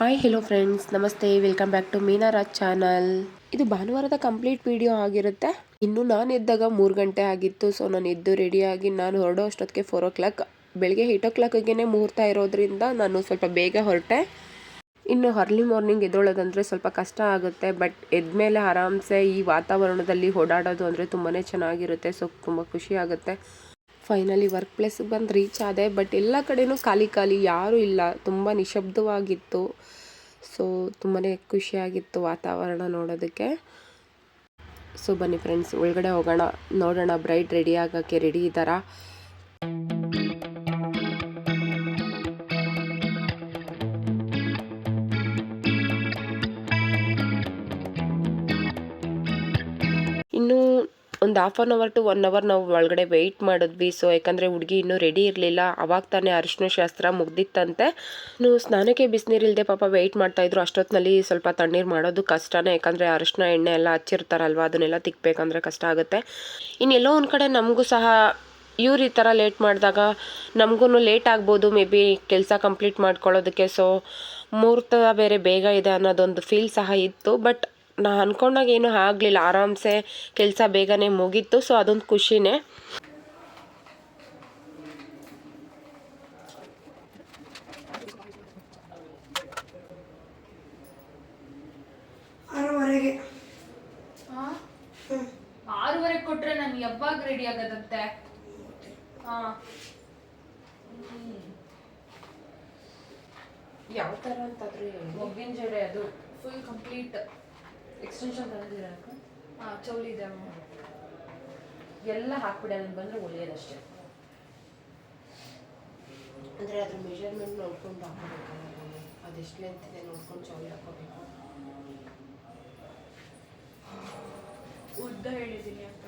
Hi hello friends ನಮಸ್ತೆ welcome back to Meenaraj channel ಇದು ಭಾನುವಾರದ ಕಂಪ್ಲೀಟ್ ವಿಡಿಯೋ ಆಗಿರುತ್ತೆ. ಇನ್ನು ನಾನು ಎದ್ದಾಗ ಮೂರು ಗಂಟೆ ಆಗಿತ್ತು. ಸೊ ನಾನು ಎದ್ದು ರೆಡಿಯಾಗಿ ನಾನು ಹೊರಡೋ ಅಷ್ಟೊತ್ತಿಗೆ ಫೋರ್ ಓ ಕ್ಲಾಕ್ ಬೆಳಗ್ಗೆ ಏಯ್ಟ್ ಓ ಕ್ಲಾಕ್ಗೆ ಮುಹೂರ್ತ ಇರೋದ್ರಿಂದ ನಾನು ಸ್ವಲ್ಪ ಬೇಗ ಹೊರಟೆ. ಇನ್ನು ಅರ್ಲಿ ಮಾರ್ನಿಂಗ್ ಎದ್ದೊಳೋದಂದರೆ ಸ್ವಲ್ಪ ಕಷ್ಟ ಆಗುತ್ತೆ. ಬಟ್ ಎದ್ಮೇಲೆ ಆರಾಮ್ಸೆ ಈ ವಾತಾವರಣದಲ್ಲಿ ಓಡಾಡೋದು ಅಂದರೆ ತುಂಬಾ ಚೆನ್ನಾಗಿರುತ್ತೆ. ಸೊ ತುಂಬ ಖುಷಿ ಆಗುತ್ತೆ. ಫೈನಲಿ ವರ್ಕ್ ಪ್ಲೇಸಿಗೆ ಬಂದು ರೀಚ್ ಆದೆ. ಬಟ್ ಎಲ್ಲ ಕಡೆನೂ ಖಾಲಿ ಖಾಲಿ ಯಾರೂ ಇಲ್ಲ. ತುಂಬ ನಿಶಬ್ದವಾಗಿತ್ತು. ಸೊ ತುಂಬಾ ಖುಷಿಯಾಗಿತ್ತು ವಾತಾವರಣ ನೋಡೋದಕ್ಕೆ. ಸೊ ಬನ್ನಿ ಫ್ರೆಂಡ್ಸ್ ಒಳಗಡೆ ಹೋಗೋಣ. ನೋಡೋಣ ಬ್ರೈಡ್ ರೆಡಿ ಆಗೋಕ್ಕೆ ರೆಡಿ ಇದ್ದಾರಾ? ಒಂದು half an hour to one hour ನಾವು ಒಳಗಡೆ ವೆಯ್ಟ್ ಮಾಡಿದ್ವಿ. ಸೊ ಯಾಕಂದರೆ ಹುಡುಗಿ ಇನ್ನೂ ರೆಡಿ ಇರಲಿಲ್ಲ. ಅವಾಗ ತಾನೇ ಅರಿಶಿನ ಶಾಸ್ತ್ರ ಮುಗ್ದಿತ್ತಂತೆ. ನೀವು ಸ್ನಾನಕ್ಕೆ ಬಿಸಿನೀರಿಲ್ಲದೆ ಪಾಪ ವೆಯ್ಟ್ ಮಾಡ್ತಾಯಿದ್ರು ಅಷ್ಟೊತ್ತಿನಲ್ಲಿ ಸ್ವಲ್ಪ ತಣ್ಣೀರು ಮಾಡೋದು ಕಷ್ಟನೇ. ಯಾಕಂದರೆ ಅರಿಶಿನ ಎಣ್ಣೆ ಎಲ್ಲ ಹಚ್ಚಿರ್ತಾರಲ್ವ, ಅದನ್ನೆಲ್ಲ ತಿಕ್ಕಬೇಕಂದ್ರೆ ಕಷ್ಟ ಆಗುತ್ತೆ. ಇನ್ನು ಎಲ್ಲೋ ಒಂದು ಕಡೆ ನಮಗೂ ಸಹ ಇವ್ರು ಈ ಥರ ಲೇಟ್ ಮಾಡಿದಾಗ ನಮಗೂ ಲೇಟ್ ಆಗ್ಬೋದು. ಮೇ ಬಿ ಕೆಲಸ ಕಂಪ್ಲೀಟ್ ಮಾಡ್ಕೊಳ್ಳೋದಕ್ಕೆ. ಸೊ ಮುಹೂರ್ತ ಬೇರೆ ಬೇಗ ಇದೆ ಅನ್ನೋದೊಂದು ಫೀಲ್ ಸಹ ಇತ್ತು. ಬಟ್ ನಾ ಅಂದ್ಕೊಂಡಾಗ ಏನೂ ಆಗಲಿಲ್ಲ. ಆರಾಮ್ಸೆ ಕೆಲಸ ಬೇಗನೆ ಮುಗೀತು. ಸೊ ಅದೊಂದು ಖುಷಿನೇ. ಆರೂವರೆಗೆ. ಕೊಟ್ರೆ ನಾನು ಯಾವಾಗ ರೆಡಿ ಆಗದತ್ತೆ ಹಾ. ಯಾವ ಥರ ಅಂತಾದ್ರೆ ಮೊಗ್ಗಿನ ಜಡೆ ಅದು. ಫುಲ್ ಕಂಪ್ಲೀಟ್ ಎಕ್ಸ್ಟೆನ್ಷನ್ ತಂದಿದ್ದೀರ ಹಾಂ ಚೌಲಿ ಇದೆ ಎಲ್ಲ ಹಾಕ್ಬಿಡಿ ಅದನ್ನು ಬಂದರೆ ಒಳ್ಳೆಯದಷ್ಟೇ. ಅಂದರೆ ಅದ್ರ ಮೆಷರ್ಮೆಂಟ್ ನೋಡ್ಕೊಂಡು ಹಾಕೋಬೇಕಲ್ಲ ಅದೆಷ್ಟು ಲೆಂತ್ ಇದೆ ನೋಡ್ಕೊಂಡು ಚೌಲಿ ಹಾಕೋಬೇಕು ಉದ್ದ ಹೇಳಿದ್ದೀನಿ ಅಕ್ಕ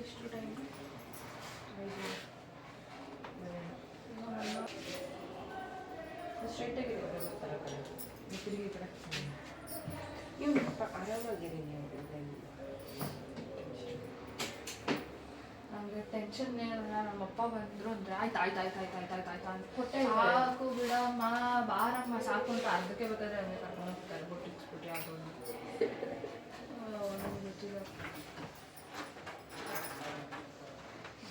ಎಷ್ಟು ಟೈಮ್ ಸ್ಟ್ರೈಟಾಗಿ ಗೊತ್ತಲ್ಲ ಕಡೆ ತಿರುಗಿ ನೀವು ಆರಾಮಾಗಿರಿ ನೀವು ಏನಂದ್ರೆ ಟೆನ್ಷನ್ ಏನಿಲ್ಲ ನಮ್ಮಪ್ಪ ಬಂದ್ರು ಅಂದ್ರೆ ಆಯ್ತು ಆಯ್ತು ಆಯ್ತು ಆಯ್ತು ಆಯ್ತು ಆಯ್ತು ಆಯ್ತು ಅಂತ ಕೊಟ್ಟೆ ಸಾಕು ಬಿಡಮ್ಮ ಬಾರಮ್ಮ ಸಾಕು ಅಂತ ಅರ್ಧಕ್ಕೆ ಬೇಕಾದ್ರೆ ಹಂಗೆ ಕರ್ಕೊಂಡು ಹೋಗ್ತಾರೆ ಬೊಟ್ಟಿಕ್ಸ್ಬಿಟ್ಟು ಅದು ಗೊತ್ತಿಲ್ಲ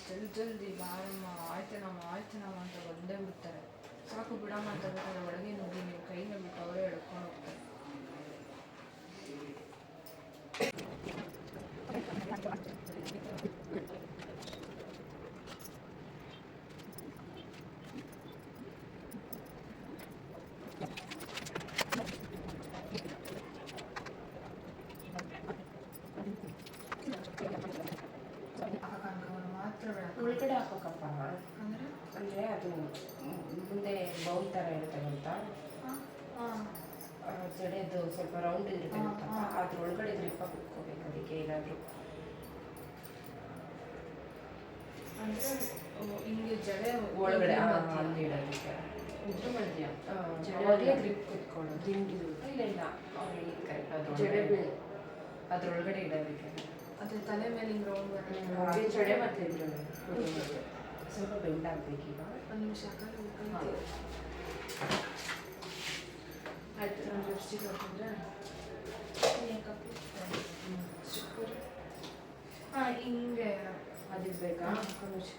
ಜಲ್ದಿ ಜಲ್ದಿ ಬಾರಮ್ಮ ಆಯ್ತೇನಮ್ಮ ಆಯ್ತೇನಮ್ಮ ಅಂತ ಒಂದೇ ಬಿಡ್ತಾರೆ. ಸಾಕು ಬಿಡಮ್ಮ ಅಂತ ಬೇಕಾದ್ರೆ ಒಳಗೆ ನುಗ್ಗಿ ನೀವು ಕೈನ ಬಿಟ್ಟು ಅವರೇ ಎಳ್ಕೊಂಡು ಹೋಗ್ತಾರೆ ಮಾತ್ರ ಬೇಡ ಒಳಗಡೆ ಹಾಕೋಕಪ್ಪ ಅಂದರೆ ಅಂದರೆ ಅದು ಮುಂದೆ ಬೌಲ್ ಥರ ಇರುತ್ತೆ ಗೊತ್ತಾ ಆ ಜಡೆದು ಸ್ವಲ್ಪ ರೌಂಡ್ ಇರುತ್ತೆ ಅದ್ರೊಳಗಡೆ ಗ್ರಿಪ್ಪ ಕುತ್ಕೋಬೇಕು ಅದಕ್ಕೆ ಏನಾದರೂ. ಅಂದ್ರೆ ಹಿಂಗೆ ಜಡೆ ಒಳಗಡೆ. ಅಲ್ಲಿ ಇಡೋದಕ್ಕೆ ಉದ್ರ ಮಧ್ಯ ಜಡೆ ಗ್ರಿಪ್ ಕುತ್ಕೊಳ್ಳೋದು. ದಿಂಡಿ ಇಲ್ಲ ಇಲ್ಲ. ಅವ್ರು ಕರೆಕ್ಟ್ ಜಡೆ ಅದ್ರೊಳಗಡೆ ಇಡೋದಕ್ಕೆ ಅದ್ರ ತಲೆ ಮೇಲೆ ಹಿಂಗೆ ರೌಂಡ್ ಜಡೆ ಮತ್ತೆ. ಸ್ವಲ್ಪ ಬೆಂಡ್ ಆಗ್ಬೇಕೀಗ ಒಂದು ನಿಮಿಷ ಹಾ. ಆಯ್ತು ನಾನು ಲಿಪ್ಸ್ಟಿಕ್ ಹಾಕಿದ್ರೆ ಹಾಂ ಹಿಂಗೆ ಅದಿರ್ಬೇಕಾ ಒಂದು ನಿಮಿಷ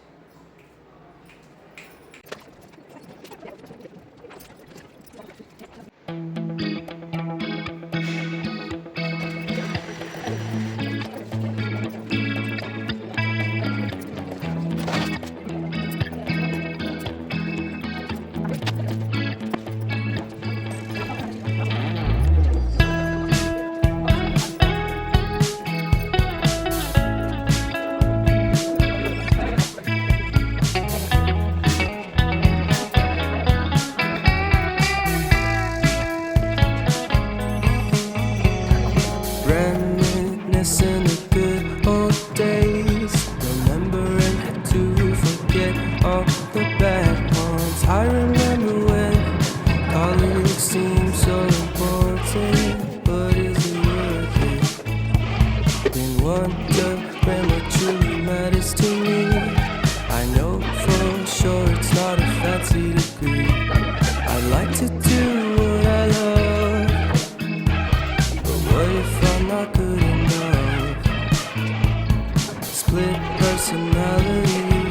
split personality.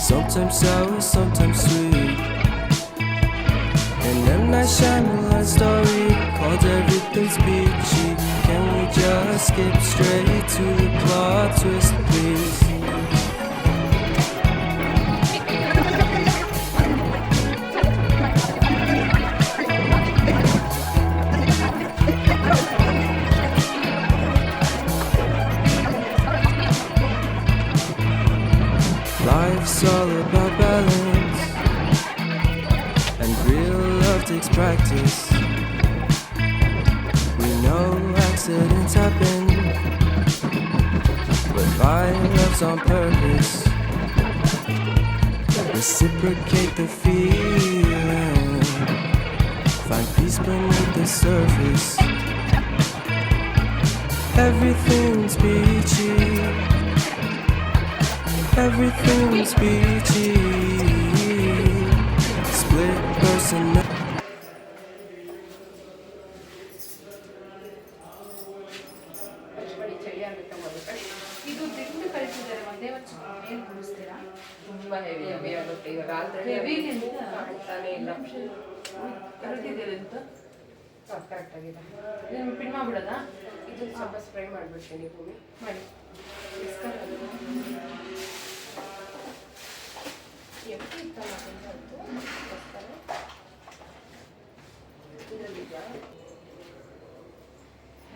Sometimes sour, sometimes sweet. And M. Night Shyamalan story called Everything's Peachy. Can we just skip straight to the plot twist, please? Love's on purpose. Reciprocate the feeling, find peace beneath the surface. Everything's peachy. Everything's peachy. Split person. ಇಲ್ಲ. ಅಂತ correct ಆಗಿದೆ. ಇದನ್ನ pin ಮಾಡ್ಬಿಡೋದಾ? ಇದು ಸ್ವಲ್ಪ spray ಮಾಡ್ಬಿಡ್ತೀನಿ ಭೂಮಿ. ಮಾಡಿ. ಎಲ್ಲಿ ಇತ್ತಲ್ಲ? ಇದರಲ್ಲಿದ್ಯಾ?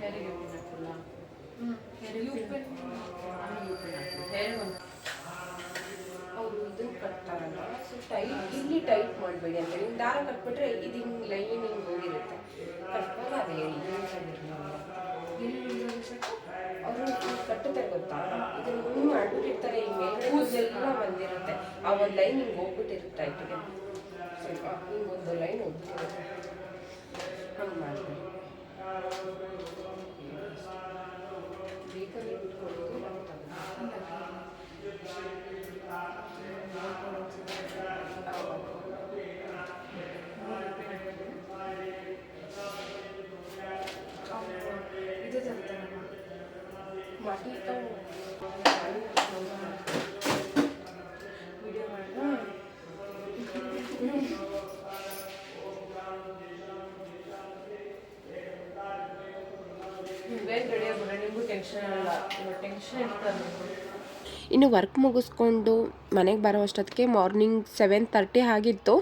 ಹೇರಿಗೆ ಪಿನ್ ಹಾಕಲ್ಲ? U pin. ಹೇಳಿ ಹೌದು ಇದು ಕಟ್ತಾರಲ್ಲ ಟೈಟ್, ಇಲ್ಲಿ ಟೈಟ್ ಮಾಡಬೇಡಿ ಅಂತ ನೀವು ದಾರ ಕಟ್ಬಿಟ್ರೆ ಇದು ಹಿಂಗೆ ಲೈನ್ ಹಿಂಗೆ ಹೋಗಿರುತ್ತೆ. ಕಟ್ಟಾಗ ಅದು ಹೇಳಿ ಅವರು ಕಟ್ಟುತ್ತಾರೆ ಗೊತ್ತಾ? ಇದನ್ನ ಹಿಂಗೆ ಮಾಡ್ಬಿಟ್ಟಿರ್ತಾರೆ, ಈ ಮೇಲೆ ಬಂದಿರುತ್ತೆ. ಆ ಒಂದು ಲೈನ್ ಹಿಂಗೆ ಹೋಗ್ಬಿಟ್ಟಿರುತ್ತೆ ಟೈಟ್ಗೆ ಸ್ವಲ್ಪ ಹಿಂಗೆ ಒಂದು ಲೈನ್ ಹೋಗ್ಬಿಟ್ಟಿರುತ್ತೆ. ಹಂಗೆ ಮಾಡಿ ಬೇಕಲ್ಲಿ ಬಿಟ್ಕೊಳ್ಳೋದು ಇದು ತರ್ತಾರಮ್ಮ ಮಾಟಿ ವಿಡಿಯೋ ಮಾಡಿ ಬೇಗ ಆಗ್ಬಿಡ್ರೆ ನಿಮಗೂ ಟೆನ್ಷನ್ ಇಲ್ಲ ಟೆನ್ಷನ್ ನಿಮ್ಗೆ ಇನ್ನು ವರ್ಕ್ ಮುಗಿಸ್ಕೊಂಡು ಮನೆಗೆ ಬರೋ ಅಷ್ಟೊತ್ತಿಗೆ ಮಾರ್ನಿಂಗ್ ಸೆವೆನ್ ತರ್ಟಿ ಆಗಿತ್ತು.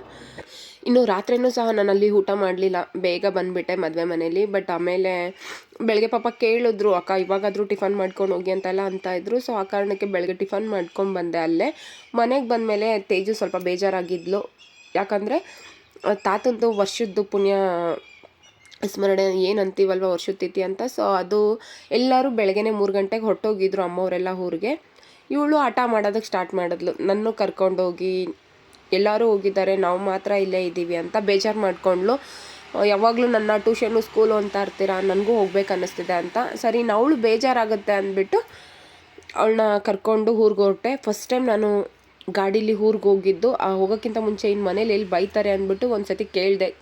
ಇನ್ನು ರಾತ್ರಿನೂ ಸಹ ನಾನು ಅಲ್ಲಿ ಊಟ ಮಾಡಲಿಲ್ಲ. ಬೇಗ ಬಂದುಬಿಟ್ಟೆ ಮದುವೆ ಮನೇಲಿ. ಬಟ್ ಆಮೇಲೆ ಬೆಳಗ್ಗೆ ಪಾಪ ಕೇಳಿದ್ರು, ಅಕ್ಕ, ಇವಾಗಾದರೂ ಟಿಫನ್ ಮಾಡ್ಕೊಂಡು ಹೋಗಿ ಅಂತೆಲ್ಲ ಅಂತ ಇದ್ರು. ಸೊ ಆ ಕಾರಣಕ್ಕೆ ಬೆಳಗ್ಗೆ ಟಿಫನ್ ಮಾಡ್ಕೊಂಡು ಬಂದೆ ಅಲ್ಲೇ. ಮನೆಗೆ ಬಂದಮೇಲೆ ತೇಜು ಸ್ವಲ್ಪ ಬೇಜಾರಾಗಿದ್ಲು. ಯಾಕಂದರೆ ತಾತಂದು ವರ್ಷದ್ದು ಪುಣ್ಯ ಸ್ಮರಣೆ ಏನು ಅಂತೀವಲ್ವ ತಿಥಿ ಅಂತ. ಸೊ ಅದು ಎಲ್ಲರೂ ಬೆಳಗ್ಗೆನೆ ಮೂರು ಗಂಟೆಗೆ ಹೊರಟೋಗಿದ್ರು ಅಮ್ಮವರೆಲ್ಲ ಊರಿಗೆ. ಇವಳು ಆಟ ಮಾಡೋದಕ್ಕೆ ಸ್ಟಾರ್ಟ್ ಮಾಡಿದ್ಲು. ನನ್ನ ಕರ್ಕೊಂಡೋಗಿ ಎಲ್ಲರೂ ಹೋಗಿದ್ದಾರೆ, ನಾವು ಮಾತ್ರ ಇಲ್ಲೇ ಇದ್ದೀವಿ ಅಂತ ಬೇಜಾರು ಮಾಡ್ಕೊಂಡ್ಳು. ಯಾವಾಗಲೂ ನನ್ನ ಟ್ಯೂಷನು ಸ್ಕೂಲು ಅಂತ ಇರ್ತೀರಾ, ನನಗೂ ಹೋಗ್ಬೇಕು ಅನ್ನಿಸ್ತಿದೆ ಅಂತ. ಸರಿ ಅವಳು ಬೇಜಾರಾಗುತ್ತೆ ಅಂದ್ಬಿಟ್ಟು ಅವಳನ್ನ ಕರ್ಕೊಂಡು ಊರಿಗೆ ಹೊರಟೆ. ಫಸ್ಟ್ ಟೈಮ್ ನಾನು ಗಾಡೀಲಿ ಊರಿಗೆ ಹೋಗಿದ್ದು. ಆ, ಹೋಗೋಕ್ಕಿಂತ ಮುಂಚೆ ಇನ್ನು ಮನೇಲಿ ಎಲ್ಲಿ ಬೈತಾರೆ ಅಂದ್ಬಿಟ್ಟು ಒಂದು ಸತಿ ಕೇಳಿದೆ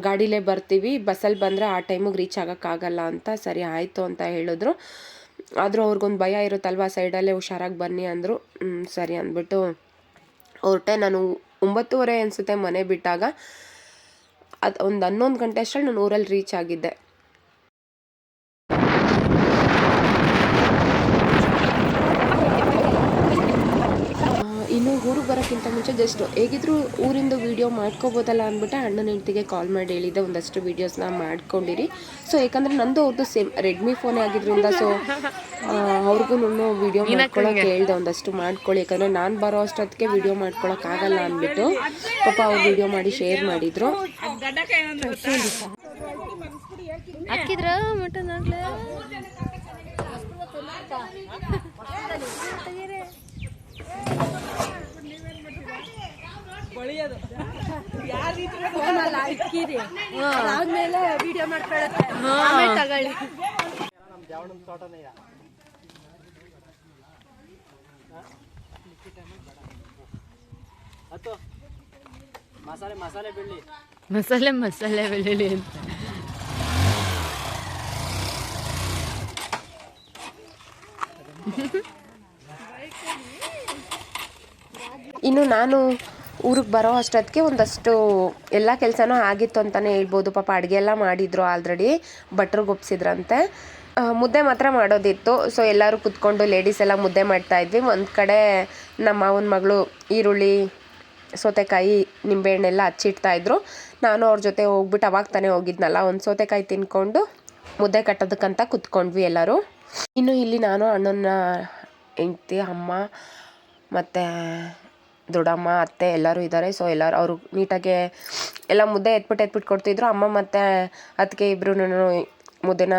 ಗಾಡೀಲೇ ಬರ್ತೀವಿ, ಬಸ್ಸಲ್ಲಿ ಬಂದರೆ ಆ ಟೈಮಿಗೆ ರೀಚ್ ಆಗೋಕ್ಕಾಗಲ್ಲ ಅಂತ. ಸರಿ, ಆಯಿತು ಅಂತ ಹೇಳಿದ್ರು. ಆದರೂ ಅವ್ರಿಗೊಂದು ಭಯ ಇರುತ್ತಲ್ವ ಸೈಡಲ್ಲೇ ಹುಷಾರಾಗಿ ಬನ್ನಿ ಅಂದರು. ಸರಿ ಅಂದ್ಬಿಟ್ಟು ಹೊರಟೆ ನಾನು ಒಂಬತ್ತುವರೆ ಅನಿಸುತ್ತೆ ಮನೆ ಬಿಟ್ಟಾಗ. ಅದು ಒಂದು ಹನ್ನೊಂದು ಗಂಟೆ ಅಷ್ಟರಲ್ಲಿ ನಾನು ಊರಲ್ಲಿ ರೀಚ್ ಆಗಿದ್ದೆ ಆ, ಇನ್ನು ಊರಿಗೆ ಬರೋಕ್ಕಿಂತ ಮುಂಚೆ ಜಸ್ಟ್ ಹೇಗಿದ್ರು ಊರಿಂದ ವೀಡಿಯೋ ಮಾಡ್ಕೋಬೋದಲ್ಲ ಅಂದ್ಬಿಟ್ಟು ಅಣ್ಣನ ಹೆಂಡತಿಗೆ ಕಾಲ್ ಮಾಡಿ ಹೇಳಿದ್ದೆ. ಒಂದಷ್ಟು ವೀಡಿಯೋಸ್ನ ಮಾಡ್ಕೊಂಡಿರಿ. ಸೊ ಯಾಕಂದರೆ ನಂದು ಅವ್ರದ್ದು ಸೇಮ್ ರೆಡ್ಮಿ ಫೋನೇ ಆಗಿದ್ರಿಂದ ಸೊ ಅವ್ರಿಗೂ ವೀಡಿಯೋ ಮಾಡ್ಕೊಳಕ್ಕೆ ಹೇಳ್ದೆ ಒಂದಷ್ಟು ಮಾಡ್ಕೊಳ್ಳಿ. ಯಾಕಂದರೆ ನಾನು ಬರೋ ಅಷ್ಟೊತ್ತಿಗೆ ವೀಡಿಯೋ ಮಾಡ್ಕೊಳಕ್ಕಾಗಲ್ಲ ಅಂದ್ಬಿಟ್ಟು ಪಾಪ ಅವ್ರು ವೀಡಿಯೋ ಮಾಡಿ ಶೇರ್ ಮಾಡಿದರು. ಹಾಕಿದ್ರ ಮಟನ್ ಆಗ್ಲೇ? ಆದ್ಮೇಲೆ ವಿಡಿಯೋ ಮಾಡ್ಕೊಳತ್ತೆ ಆಮೇಲೆ ತಗೊಳ್ಳಿ. ಮಸಾಲೆ ಮಸಾಲೆ ಬೆಳ್ಳುಳ್ಳಿ ಅಂತ. ಇನ್ನು ನಾನು ಊರಿಗೆ ಬರೋ ಅಷ್ಟೊತ್ತಿಗೆ ಒಂದಷ್ಟು ಎಲ್ಲ ಕೆಲಸನೂ ಆಗಿತ್ತು ಅಂತಲೇ ಹೇಳ್ಬೋದು. ಪಾಪ ಅಡುಗೆ ಎಲ್ಲ ಮಾಡಿದ್ರು ಆಲ್ರೆಡಿ ಭಟ್ರಿಗೆ ಒಪ್ಸಿದ್ರಂತೆ ಮುದ್ದೆ ಮಾತ್ರ ಮಾಡೋದಿತ್ತು. ಸೊ ಎಲ್ಲರೂ ಕುತ್ಕೊಂಡು ಲೇಡೀಸ್ ಎಲ್ಲ ಮುದ್ದೆ ಮಾಡ್ತಾಯಿದ್ವಿ ಒಂದು ಕಡೆ ನಮ್ಮ ಮಾವನ ಮಗಳು ಈರುಳ್ಳಿ, ಸೌತೆಕಾಯಿ, ನಿಂಬೆಹಣ್ಣೆಲ್ಲ ಹಚ್ಚಿಡ್ತಾ ಇದ್ರು. ನಾನು ಅವ್ರ ಜೊತೆ ಹೋಗ್ಬಿಟ್ಟು ಅವಾಗ ತಾನೇ ಹೋಗಿದ್ನಲ್ಲ, ಒಂದು ಸೌತೆಕಾಯಿ ತಿನ್ಕೊಂಡು ಮುದ್ದೆ ಕಟ್ಟೋದಕ್ಕಂತ ಕುತ್ಕೊಂಡ್ವಿ ಎಲ್ಲರೂ. ಇನ್ನು ಇಲ್ಲಿ ನಾನು ಅಣ್ಣನ ಹೆಂಡ್ತಿ, ಅಮ್ಮ ಮತ್ತು ದೊಡ್ಡಮ್ಮ ಅತ್ತೆ ಎಲ್ಲರೂ ಇದ್ದಾರೆ ಸೊ ಎಲ್ಲರೂ ಅವರು ನೀಟಾಗೆ ಎಲ್ಲ ಮುದ್ದೆ ಎತ್ಬಿಟ್ಟು ಎತ್ಬಿಟ್ಟು ಕೊಡ್ತಿದ್ರು. ಅಮ್ಮ ಮತ್ತು ಅದಕ್ಕೆ ಇಬ್ಬರು ಮುದ್ದೆನ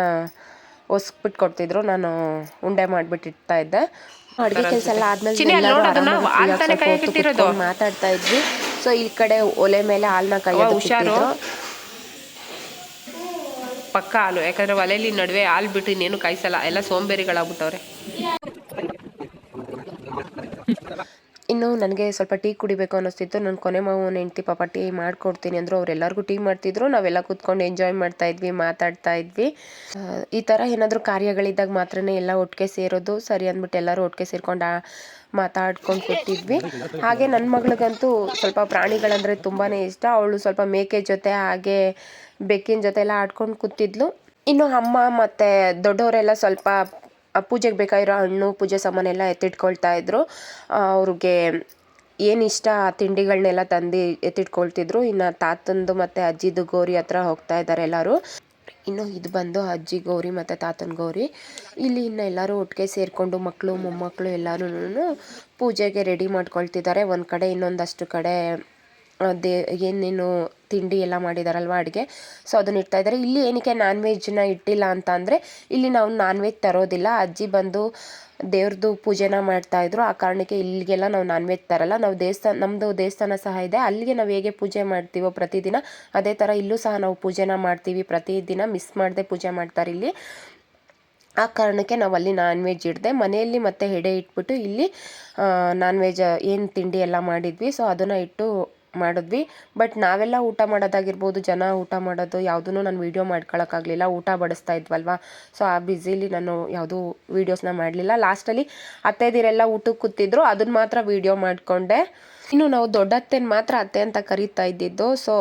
ಒಸ್ಬಿಟ್ಟು ಕೊಡ್ತಿದ್ರು. ನಾನು ಉಂಡೆ ಮಾಡಿಬಿಟ್ಟು ಇಡ್ತಾ ಇದ್ದೆ. ಅಡುಗೆ ಕೆಲಸ ಎಲ್ಲ ಆದ್ಮೇಲೆ ಮಾತಾಡ್ತಾ ಇದ್ವಿ. ಸೊ ಈ ಕಡೆ ಒಲೆ ಮೇಲೆ ಹಾಲನ್ನ ಹುಷಾರು. ಪಕ್ಕ ಹಾಲು. ಯಾಕಂದ್ರೆ ಒಲೆಯಲ್ಲಿ ನಡುವೆ ಹಾಲು ಬಿಟ್ಟು ಇನ್ನೇನು ಕಾಯಿಸಲ್ಲ. ಎಲ್ಲ ಸೋಂಬೇರಿಗಳಾಗ್ಬಿಟ್ಟವ್ರೆ. ಇನ್ನು ನನಗೆ ಸ್ವಲ್ಪ ಟೀ ಕುಡಿಬೇಕು ಅನ್ನಿಸ್ತಿತ್ತು. ನನ್ನ ಕೊನೆ ಮಾವನ ಹೆಂಡ್ತಿ ಪಾಪ ಟೀ ಮಾಡ್ಕೊಡ್ತೀನಿ ಅಂದರು ಅವರೆಲ್ಲರಿಗೂ ಟೀ ಮಾಡ್ತಿದ್ರು. ನಾವೆಲ್ಲ ಕೂತ್ಕೊಂಡು ಎಂಜಾಯ್ ಮಾಡ್ತಾ ಇದ್ವಿ, ಮಾತಾಡ್ತಾ ಇದ್ವಿ. ಈ ಥರ ಏನಾದರೂ ಕಾರ್ಯಗಳಿದ್ದಾಗ ಮಾತ್ರನೇ ಎಲ್ಲ ಒಟ್ಟಿಗೆ ಸೇರೋದು. ಸರಿ ಅಂದ್ಬಿಟ್ಟು ಎಲ್ಲರೂ ಒಟ್ಟಿಗೆ ಸೇರ್ಕೊಂಡು ಮಾತಾಡ್ಕೊಂಡು ಕೂತಿದ್ವಿ. ಹಾಗೆ ನನ್ನ ಮಗಳಿಗಂತೂ ಸ್ವಲ್ಪ ಪ್ರಾಣಿಗಳಂದರೆ ತುಂಬಾ ಇಷ್ಟ. ಅವಳು ಸ್ವಲ್ಪ ಮೇಕೆ ಜೊತೆ, ಹಾಗೆ ಬೆಕ್ಕಿನ ಜೊತೆ ಎಲ್ಲ ಆಡ್ಕೊಂಡು ಕೂತಿದ್ಲು. ಇನ್ನು ಅಮ್ಮ ಮತ್ತು ದೊಡ್ಡವರೆಲ್ಲ ಸ್ವಲ್ಪ ಪೂಜೆಗೆ ಬೇಕಾಗಿರೋ ಹಣ್ಣು, ಪೂಜೆ ಸಾಮಾನೆಲ್ಲ ಎತ್ತಿಟ್ಕೊಳ್ತಾ ಇದ್ರು. ಅವ್ರಿಗೆ ಏನು ಇಷ್ಟ ಆ ತಿಂಡಿಗಳನ್ನೆಲ್ಲ ತಂದು ಎತ್ತಿಟ್ಕೊಳ್ತಿದ್ರು. ಇನ್ನು ತಾತಂದು ಮತ್ತು ಅಜ್ಜಿದು ಗೌರಿ ಹತ್ರ ಹೋಗ್ತಾ ಇದ್ದಾರೆ ಎಲ್ಲರೂ. ಇನ್ನು ಇದು ಬಂದು ಅಜ್ಜಿ ಗೌರಿ ಮತ್ತು ತಾತನ ಗೌರಿ. ಇಲ್ಲಿ ಇನ್ನು ಎಲ್ಲರೂ ಒಟ್ಟಿಗೆ ಸೇರಿಕೊಂಡು ಮಕ್ಕಳು ಮೊಮ್ಮಕ್ಕಳು ಎಲ್ಲರೂ ಪೂಜೆಗೆ ರೆಡಿ ಮಾಡ್ಕೊಳ್ತಿದ್ದಾರೆ. ಒಂದು ಕಡೆ ಇನ್ನೊಂದಷ್ಟು ಕಡೆ ದೇ ಏನೇನು ತಿಂಡಿ ಎಲ್ಲ ಮಾಡಿದಾರಲ್ವ ಅಡುಗೆ? ಸೊ ಅದನ್ನ ಇಡ್ತಾ ಇದ್ದಾರೆ ಇಲ್ಲಿ ಏನಕ್ಕೆ ನಾನ್ ವೆಜ್ನ ಇಟ್ಟಿಲ್ಲ ಅಂತ ಅಂದರೆ, ಇಲ್ಲಿ ನಾವು ನಾನ್ ವೆಜ್ ತರೋದಿಲ್ಲ. ಅಜ್ಜಿ ಬಂದು ದೇವ್ರದ್ದು ಪೂಜೆನ ಮಾಡ್ತಾಯಿದ್ರು ಆ ಕಾರಣಕ್ಕೆ ಇಲ್ಲಿಗೆಲ್ಲ ನಾವು ನಾನ್ ವೆಜ್ ತರಲ್ಲ. ನಾವು ದೇವಸ್ಥಾನ ನಮ್ಮದು ದೇವಸ್ಥಾನ ಸಹ ಇದೆ. ಅಲ್ಲಿಗೆ ನಾವು ಹೇಗೆ ಪೂಜೆ ಮಾಡ್ತೀವೋ ಪ್ರತಿದಿನ, ಅದೇ ಥರ ಇಲ್ಲೂ ಸಹ ನಾವು ಪೂಜೆನ ಮಾಡ್ತೀವಿ. ಪ್ರತಿದಿನ ಮಿಸ್ ಮಾಡದೆ ಪೂಜೆ ಮಾಡ್ತಾರೆ ಇಲ್ಲಿ. ಆ ಕಾರಣಕ್ಕೆ ನಾವು ಅಲ್ಲಿ ನಾನ್ ವೆಜ್ ಇಡದೆ. ಮನೆಯಲ್ಲಿ ಮತ್ತೆ ಹೆಡೆ ಇಟ್ಬಿಟ್ಟು ಇಲ್ಲಿ ನಾನ್ ವೆಜ್ ಏನು ತಿಂಡಿ ಎಲ್ಲ ಮಾಡಿದ್ವಿ. ಸೊ ಅದನ್ನು ಇಟ್ಟು ಮಾಡಿದ್ವಿ. ಬಟ್ ನಾವೆಲ್ಲ ಊಟ ಮಾಡೋದಾಗಿರ್ಬೋದು ಜನ ಊಟ ಮಾಡೋದು ಯಾವುದೂ ನಾನು ವೀಡಿಯೋ ಮಾಡ್ಕೊಳಕ್ಕಾಗಲಿಲ್ಲ. ಊಟ ಬಡಿಸ್ತಾ ಇದ್ವಲ್ವ? ಸೊ ಆ ಬ್ಯುಸಿಲಿ ನಾನು ಯಾವುದೂ ವೀಡಿಯೋಸ್ನ ಮಾಡಲಿಲ್ಲ. ಲಾಸ್ಟಲ್ಲಿ ಅತ್ತೆದಿರೆಲ್ಲ ಊಟಕ್ಕೆ ಕೂತಿದ್ರು. ಅದನ್ನ ಮಾತ್ರ ವೀಡಿಯೋ ಮಾಡಿಕೊಂಡೆ. ಇನ್ನು ನಾವು ದೊಡ್ಡತ್ತೆನ ಮಾತ್ರ ಅತ್ತೆ ಅಂತ ಕರೀತಾ ಇದ್ದಿದ್ದು. ಸೊ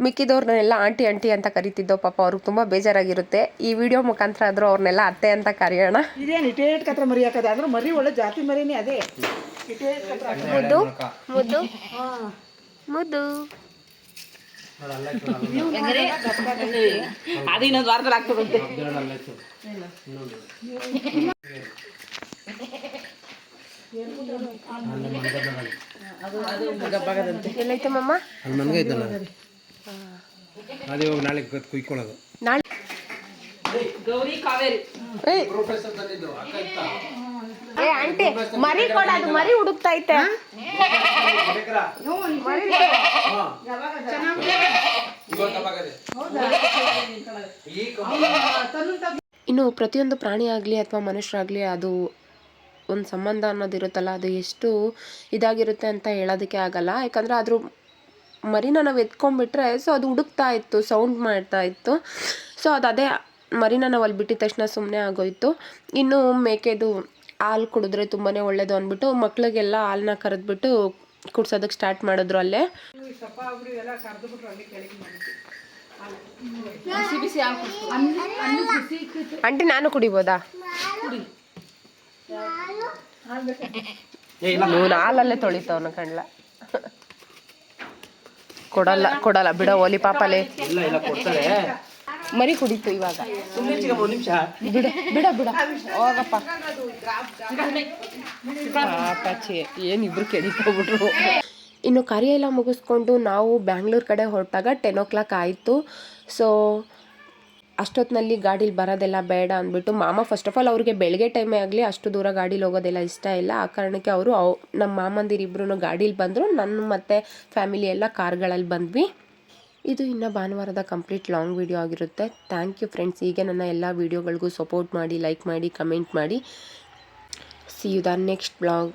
ಮಿಕ್ಕಿದವ್ರನ್ನೆಲ್ಲ ಆಂಟಿ ಆಂಟಿ ಅಂತ ಕರಿತಿದ್ದೋ ಪಾಪ ಅವ್ರಿಗೆ ತುಂಬ ಬೇಜಾರಾಗಿರುತ್ತೆ. ಈ ವಿಡಿಯೋ ಮುಖಾಂತರ ಆದರೂ ಅವ್ರನ್ನೆಲ್ಲ ಅತ್ತೆ ಅಂತ ಕರೆಯೋಣ. ಇದೇನು ಇಟೇಟ್ ಕತ್ರ ಮರಿ ಹಾಕದೆ? ಅಂದ್ರೆ ಮರಿ ಒಳ್ಳೆ ಜಾತಿ ಮರಿನೇ ಅದೇ. ಇಟೇಟ್ ಕತ್ರ. ಮುದ್ದು. ಮುದ್ದು ಮುದ್ದು. ಅದು ಇನ್ನೊಂದು ವಾರದಲ್ಲಿ ಆಗ್ತದಂತೆ. ಅಲ್ಲಿ ನನಗೆ ಐತಲ್ಲ ಅದು ಹೋಗಿ ನಾಳೆ ಕುಯ್ಕೊಳ್ಳೋದು ನಾಳೆ ಗೌರಿ ಕಾವೇರಿ. ಏಯ್. ಏ ಆಂಟಿ ಮರಿ ಕೊಡೋದು ಮರಿ ಹುಡುಕ್ತೈತೆ. ಇನ್ನು ಪ್ರತಿಯೊಂದು ಪ್ರಾಣಿ ಆಗಲಿ ಅಥವಾ ಮನುಷ್ಯರಾಗಲಿ ಅದು ಒಂದು ಸಂಬಂಧ ಅನ್ನೋದಿರುತ್ತಲ್ಲ ಅದು ಎಷ್ಟು ಇದಾಗಿರುತ್ತೆ ಅಂತ ಹೇಳೋದಕ್ಕೆ ಆಗಲ್ಲ. ಯಾಕಂದರೆ ಅದ್ರ ಮರಿನ ನಾವು ಎತ್ಕೊಂಡ್ಬಿಟ್ರೆ ಸೊ ಅದು ಹುಡುಕ್ತಾ ಇತ್ತು ಸೌಂಡ್ ಮಾಡ್ತಾ ಇತ್ತು. ಸೊ ಅದು ಅದೇ ಮರಿನ ನಾವು ಅಲ್ಲಿ ಬಿಟ್ಟಿದ ತಕ್ಷಣ ಸುಮ್ಮನೆ ಆಗೋಯ್ತು. ಇನ್ನು ಮೇಕೆದು ಹಾಲು ಕುಡಿದ್ರೆ ತುಂಬಾ ಒಳ್ಳೇದು ಅಂದ್ಬಿಟ್ಟು ಮಕ್ಳಿಗೆಲ್ಲ ಹಾಲನ್ನ ಕರೆದ್ಬಿಟ್ಟು ಕುಡ್ಸೋದಕ್ಕೆ ಸ್ಟಾರ್ಟ್ ಮಾಡಿದ್ರು ಅಲ್ಲೇ. ಆಂಟಿ, ನಾನು ಕುಡಿಬೋದಾ? ಹಾಲಲ್ಲೇ ತೊಳಿತವನ ಕಣ್ಲ. ಕೊಡಲ್ಲ ಕೊಡಲ್ಲ, ಬಿಡ, ಓಲಿ ಪಾಪಲೇ ಮರಿ ಕುಡಿತು ಇವಾಗ. ಬಿಡ ಬಿಡ ಬಿಡ. ಹೋಗಪ್ಪ. ಪಾಪಾಚಿ ಏನ್ ಇಬ್ರು ಕೆಡಿಕೋಗ್ಬಿಟ್ರು ಇನ್ನು ಕಾರ್ಯ ಎಲ್ಲ ಮುಗಿಸ್ಕೊಂಡು ನಾವು ಬ್ಯಾಂಗ್ಳೂರ್ ಕಡೆ ಹೊರಟಾಗ ಟೆನ್ ಓ ಕ್ಲಾಕ್ ಆಯಿತು. ಸೊ ಅಷ್ಟೊತ್ತಿನಲ್ಲಿ ಗಾಡೀಲಿ ಬರೋದೆಲ್ಲ ಬೇಡ ಅಂದ್ಬಿಟ್ಟು ಮಾಮ ಫಸ್ಟ್ ಆಫ್ ಆಲ್ ಅವ್ರಿಗೆ ಬೆಳಗ್ಗೆ ಟೈಮೇ ಆಗಲಿ ಅಷ್ಟು ದೂರ ಗಾಡೀಲಿ ಹೋಗೋದೆಲ್ಲ ಇಷ್ಟ ಇಲ್ಲ. ಆ ಕಾರಣಕ್ಕೆ ಅವರು ಅವ್ ನಮ್ಮ ಮಾಮಂದಿರಿಬ್ರು ಗಾಡೀಲಿ ಬಂದರು. ನನ್ನ ಮತ್ತು ಫ್ಯಾಮಿಲಿ ಎಲ್ಲ ಕಾರ್ಗಳಲ್ಲಿ ಬಂದ್ವಿ. ಇದು ಇನ್ನು ಭಾನುವಾರದ ಕಂಪ್ಲೀಟ್ ಲಾಂಗ್ ವಿಡಿಯೋ ಆಗಿರುತ್ತೆ. ಥ್ಯಾಂಕ್ ಯು ಫ್ರೆಂಡ್ಸ್ ಹೀಗೆ ನನ್ನ ಎಲ್ಲ ವಿಡಿಯೋಗಳಿಗೂ ಸಪೋರ್ಟ್ ಮಾಡಿ ಲೈಕ್ ಮಾಡಿ ಕಮೆಂಟ್ ಮಾಡಿ. See you the next blog